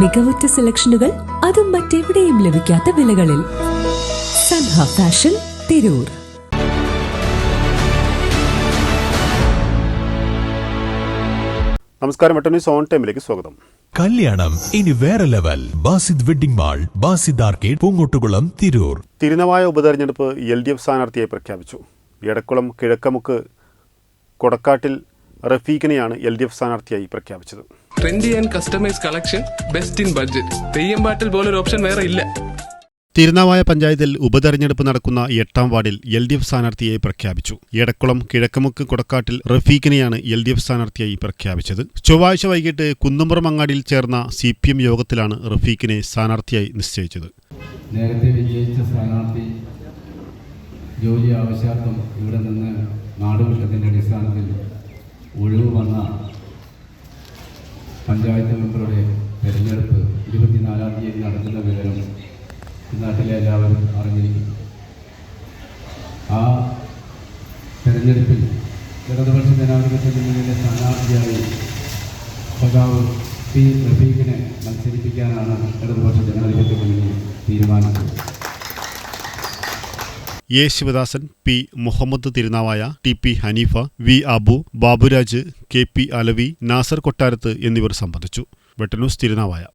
മികവുറ്റ സെലക്ഷനുകൾ അതും മറ്റെവിടെയും ലഭിക്കാത്ത വിലകളിൽ. സൻഹ ഫാഷൻ തിരൂർ. നമസ്കാരം വെട്ടന്യൂസ് ഓൺ ടൈമിലേക്ക് സ്വാഗതം. കല്യാണം ഇനി വേറെ level. Basid wedding mall Basid arcade Poongottukulam Tirur. Tirunavaya ഉപതെരഞ്ഞെടുപ്പ് എൽ ഡി എഫ് സ്ഥാനാർത്ഥിയെ പ്രഖ്യാപിച്ചു. എടക്കുളം കിഴക്കമുക്ക് കൊടക്കാട്ടിൽ റഫീഖിനെയാണ് എൽ ഡി എഫ് സ്ഥാനാർത്ഥിയായി പ്രഖ്യാപിച്ചത്. Trendy and customise collection best in budget Theyyam പാട്ടിൽ പോലൊരു ഓപ്ഷൻ വേറെ ഇല്ല. തിരുനാവായ പഞ്ചായത്തിൽ ഉപതെരഞ്ഞെടുപ്പ് നടക്കുന്ന എട്ടാം വാർഡിൽ എൽ ഡി എഫ് സ്ഥാനാർത്ഥിയെ പ്രഖ്യാപിച്ചു. എടക്കുളം കിഴക്കമുക്ക് കൊടക്കാട്ടിൽ റഫീഖിനെയാണ് എൽ ഡി എഫ് സ്ഥാനാർത്ഥിയായി പ്രഖ്യാപിച്ചത്. ചൊവ്വാഴ്ച വൈകിട്ട് കുന്നുമ്പുറം അങ്ങാടിയിൽ ചേർന്ന സി പി എം യോഗത്തിലാണ് റഫീഖിനെ സ്ഥാനാർത്ഥിയായി നിശ്ചയിച്ചത്. നേരത്തെ വിജയിച്ച സ്ഥാനാർത്ഥി ജോലി ആവശ്യാർത്ഥം ഇവിടെ നിന്ന് നാടുവിട്ടതിന്റെ അടിസ്ഥാനത്തിൽ ഒഴിവ് വന്ന പഞ്ചായത്ത് മെമ്പറുടെ തെരഞ്ഞെടുപ്പ് ഇരുപത്തിനാലാം തീയതി നടക്കുന്ന വിവരം നാട്ടിലെ എല്ലാവരും അറിഞ്ഞിരിക്കും. ആ തെരഞ്ഞെടുപ്പിൽ ഇടതുപക്ഷ ജനാധിപത്യ മുന്നണിയുടെ സ്ഥാനാർത്ഥിയായി സഖാവ് പി റഫീഖിനെ മത്സരിപ്പിക്കാനാണ് ഇടതുപക്ഷ ജനാധിപത്യ മുന്നണി തീരുമാനിച്ചത്. A. Sivadasan P. Muhammad Tirunavaya T. P. Haneefa V. Abu Baburaj K. P. Alavi Nasar Kottarath എന്നിവർ സംബന്ധിച്ചു. വെട്ടന്യൂസ് തിരുനാവായ.